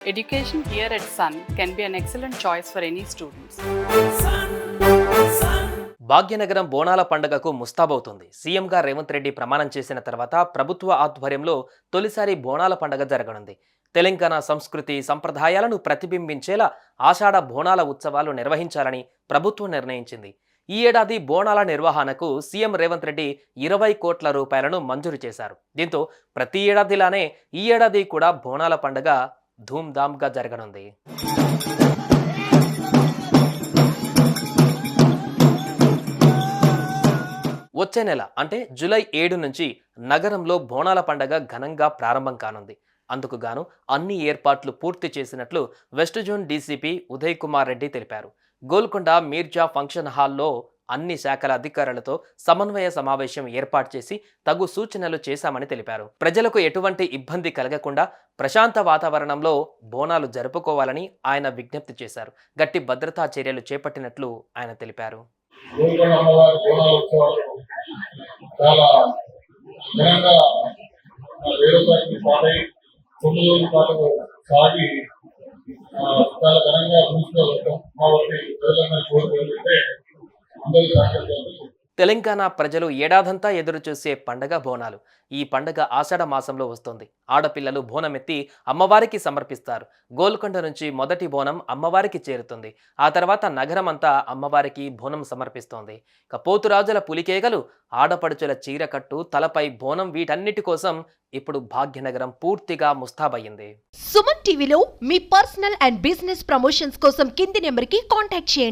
Education here at Sun can be an excellent choice for any students. Bhagyanagaram బోనాల పండుగకు ముస్తాబవుతుంది. సీఎంగా రేవంత్ రెడ్డి ప్రమాణం చేసిన తర్వాత ప్రభుత్వ ఆధ్వర్యంలో తొలిసారి బోనాల పండుగ జరగనుంది. తెలంగాణ సంస్కృతి సంప్రదాయాలను ప్రతిబింబించేలా ఆషాఢ బోనాల ఉత్సవాలు నిర్వహించాలని ప్రభుత్వం నిర్ణయించింది. ఈ ఏడాది బోనాల నిర్వహణకు సీఎం రేవంత్ రెడ్డి ఇరవై కోట్ల రూపాయలను మంజూరు చేశారు. దీంతో ప్రతి ఏడాదిలానే ఈ ఏడాది కూడా బోనాల పండుగ ధూమ్ధామ్గా జరగనుంది. వచ్చే నెల అంటే జూలై ఏడు నుంచి నగరంలో బోనాల పండగ ఘనంగా ప్రారంభం కానుంది. అందుకు గాను అన్ని ఏర్పాట్లు పూర్తి చేసినట్లు west zone DCP Uday Kumar Reddy తెలిపారు. గోల్కొండ మీర్జా ఫంక్షన్ హాల్లో అన్ని శాఖల అధికారులతో సమన్వయ సమావేశం ఏర్పాటు చేసి తగు సూచనలు చేశామని తెలిపారు. ప్రజలకు ఎటువంటి ఇబ్బంది కలగకుండా ప్రశాంత వాతావరణంలో బోనాలు జరుపుకోవాలని ఆయన విజ్ఞప్తి చేశారు. గట్టి భద్రతా చర్యలు చేపట్టినట్లు ఆయన తెలిపారు. చాలా ఘనంగా వేరొకరికి మా తొమ్మిది ప్రజలందరూ కోరుకుంటే తెలంగాణ ప్రజలు ఏడాదంతా ఎదురు చూసే పండగ బోనాలు. ఈ పండగ ఆషాఢ మాసంలో వస్తుంది. ఆడపిల్లలు బోనమెత్తి అమ్మవారికి సమర్పిస్తారు. గోల్కొండ నుంచి మొదటి బోనం అమ్మవారికి చేరుతుంది. ఆ తర్వాత నగరం అంతా అమ్మవారికి బోనం సమర్పిస్తోంది. ఇక పోతురాజుల పులికేగలు ఆడపడుచుల చీరకట్టు తలపై బోనం వీటన్నిటి కోసం ఇప్పుడు భాగ్యనగరం పూర్తిగా ముస్తాబయ్యింది. సుమన్ టీవీలో మీ పర్సనల్ అండ్ బిజినెస్ ప్రమోషన్స్ కోసం కింది నెంబర్కి కాంటాక్ట్ చేయండి.